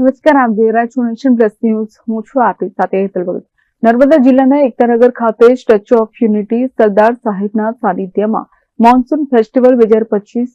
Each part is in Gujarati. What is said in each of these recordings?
નમસ્કાર, આપ જોઈ રહ્યા નેશન પ્લસ ન્યૂઝ. હું છું આપની સાથે હેતલ ભગત. નર્મદા જિલ્લાના એકતાનગર ખાતે સ્ટેચ્યુ ઓફ યુનિટી સરદાર સાહેબના સાનિધ્યમાં મોન્સૂન ફેસ્ટિવલ બે હજાર પચીસ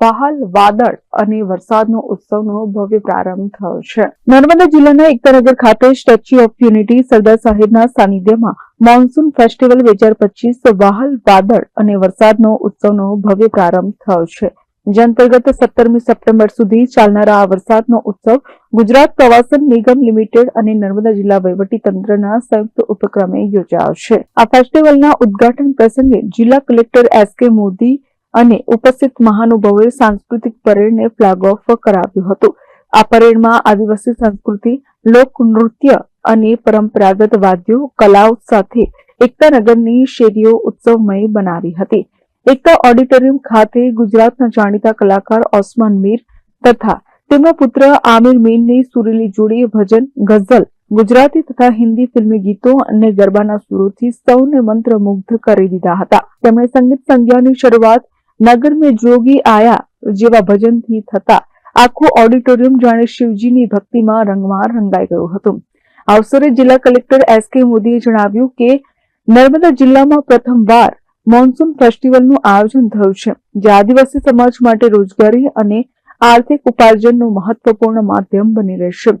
બહાલ વાદળ અને વરસાદનો ઉત્સવનો ભવ્ય પ્રારંભ થયો છે. નર્મદા જિલ્લાના એકતાનગર ખાતે સ્ટેચ્યુ ઓફ યુનિટી સરદાર સાહેબના સાનિધ્યમાં મોન્સૂન ફેસ્ટિવલ બે હજાર પચીસ વાહલ વાદળ અને વરસાદનો ઉત્સવનો ભવ્ય પ્રારંભ થયો છે. જે અંતર્ગત સત્તરમી સપ્ટેમ્બર સુધી ચાલનારા આ વરસાદનો ઉત્સવ ગુજરાત પ્રવાસન નિગમ લિમિટેડ અને નર્મદા જિલ્લા વહીવટી તંત્રના સંયુક્ત ઉપક્રમે યોજાયો છે. આ ફેસ્ટિવલના ઉદ્ઘાટન પ્રસંગે જિલ્લા કલેક્ટર એસ કે મોદી અને ઉપસ્થિત મહાનુભાવોએ સાંસ્કૃતિક પરેડને ફ્લેગ ઓફ કરાવ્યું હતું. આ પરેડમાં આદિવાસી સંસ્કૃતિ, લોક નૃત્ય અને પરંપરાગત વાદ્યો, કલાઓ સાથે એકતાનગરની શેરીઓ ઉત્સવમય બનાવી હતી. એકતા ઓડિટોરિયમ ખાતે ગુજરાતના જાણીતા કલાકાર ઓસમાન મીર તથા તેમના પુત્ર આમિર મીનની સુરીલી જોડી, ભજન, ગઝલ, ગુજરાતી તથા હિન્દી ફિલ્મી ગીતો અને ગરબાના સુરોથી સૌને મંત્રમુગ્ધ કરી દીધા હતા. તેમણે સંગીત સંજ્ઞાની શરૂઆત નગર મેં જોગી આયા જેવા ભજનથી થતા આખું ઓડિટોરિયમ જાણે શિવજીની ભક્તિમાં રંગમાં રંગાઈ ગયું હતું. આ અવસરે જિલ્લા કલેક્ટર એસ કે મોદીએ જણાવ્યું કે, નર્મદા જિલ્લામાં પ્રથમવાર મોન્સૂન ફેસ્ટિવલનું આયોજન થયું છે, જે આદિવાસી સમાજ માટે રોજગારી અને આર્થિક ઉપાર્જનનું મહત્વપૂર્ણ માધ્યમ બની રહેશે.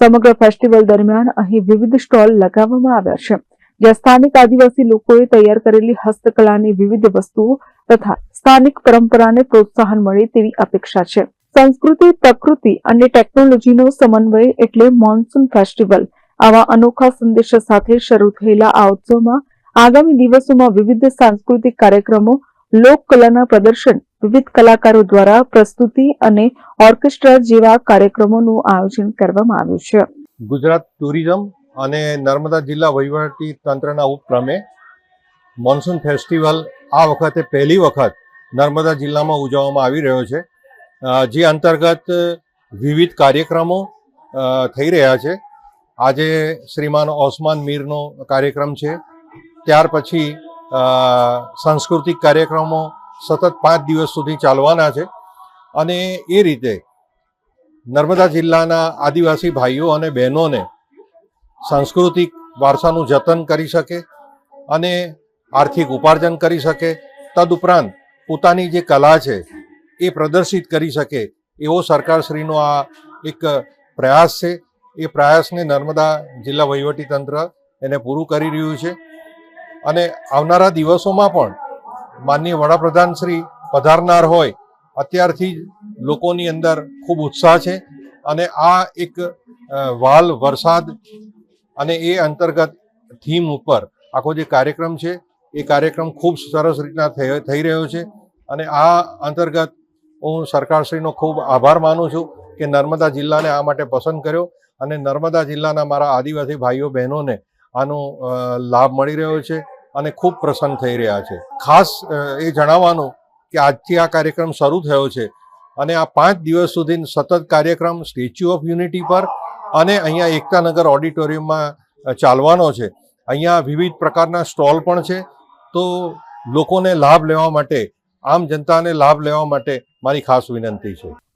સમગ્ર ફેસ્ટિવલ દરમિયાન અહીં વિવિધ સ્ટોલ લગાવવામાં આવ્યા છે. જ્યાં સ્થાનિક આદિવાસી લોકોએ તૈયાર કરેલી હસ્તકલાની વિવિધ વસ્તુઓ તથા સ્થાનિક પરંપરાને પ્રોત્સાહન મળે તેવી અપેક્ષા છે. સંસ્કૃતિ, પ્રકૃતિ અને ટેકનોલોજીનો સમન્વય એટલે મોન્સૂન ફેસ્ટિવલ આવા અનોખા સંદેશ સાથે શરૂ થયેલા આ ઉત્સવમાં આગામી દિવસોમાં વિવિધ સાંસ્કૃતિક કાર્યક્રમો, લોકકલાના પ્રદર્શન વિવિધ કલાકારો દ્વારા પ્રસ્તુતિ અને ઓર્કેસ્ટ્રા જેવા કાર્યક્રમોનું આયોજન કરવામાં આવ્યું છે. ગુજરાત ટુરિઝમ અને નર્મદા જિલ્લા વહીવટી તંત્રના ઉપક્રમે મોન્સૂન ફેસ્ટિવલ આ વખતે પહેલી વખત નર્મદા જિલ્લામાં ઉજવવામાં આવી રહ્યો છે. જે અંતર્ગત વિવિધ કાર્યક્રમો થઈ રહ્યા છે. આજે શ્રીમાન ઓસમાન મીરનો કાર્યક્રમ છે. ત્યાર પછી સાંસ્કૃતિક કાર્યક્રમો સતત પાંચ દિવસ સુધી ચાલવાના છે. અને એ રીતે નર્મદા જિલ્લાના આદિવાસી ભાઈઓ અને બહેનોને સાંસ્કૃતિક વારસાનું જતન કરી શકે અને આર્થિક ઉપાર્જન કરી શકે. તદુપરાંત પોતાની જે કલા છે એ પ્રદર્શિત કરી શકે એવો સરકારશ્રીનો આ એક પ્રયાસ છે. એ પ્રયાસને નર્મદા જિલ્લા વહીવટી તંત્ર એને પૂરું કરી રહ્યું છે. અને આવનારા દિવસોમાં પણ માનનીય વડાપ્રધાન શ્રી પધારનાર હોય, અત્યારથી જ લોકોની અંદર ખૂબ ઉત્સાહ છે અને આ એક વાલ વરસાદ અને એ અંતર્ગત થીમ ઉપર આખો જે કાર્યક્રમ છે, એ કાર્યક્રમ ખૂબ સરસ રીતના થઈ રહ્યો છે અને આ અંતર્ગત હું સરકારશ્રીનો ખૂબ આભાર માનું છું કે નર્મદા જિલ્લાને આ માટે પસંદ કર્યો અને નર્મદા જિલ્લાના મારા આદિવાસી ભાઈઓ બહેનોને આનો લાભ મળી રહ્યો છે. અને ખૂબ પ્રસન્ન થઈ રહ્યા છે. ખાસ એ જણાવવાનું કે આજથી આ કાર્યક્રમ શરૂ થયો છે અને આ પાંચ દિવસ સુધી સતત કાર્યક્રમ સ્ટેચ્યુ ઓફ યુનિટી પર અને અહીંયા એકતાનગર ઓડિટોરિયમમાં ચાલવાનો છે. અહીંયા વિવિધ પ્રકારના સ્ટોલ પણ છે. તો લોકોને લાભ લેવા માટે, આમ જનતાને લાભ લેવા માટે મારી ખાસ વિનંતી છે.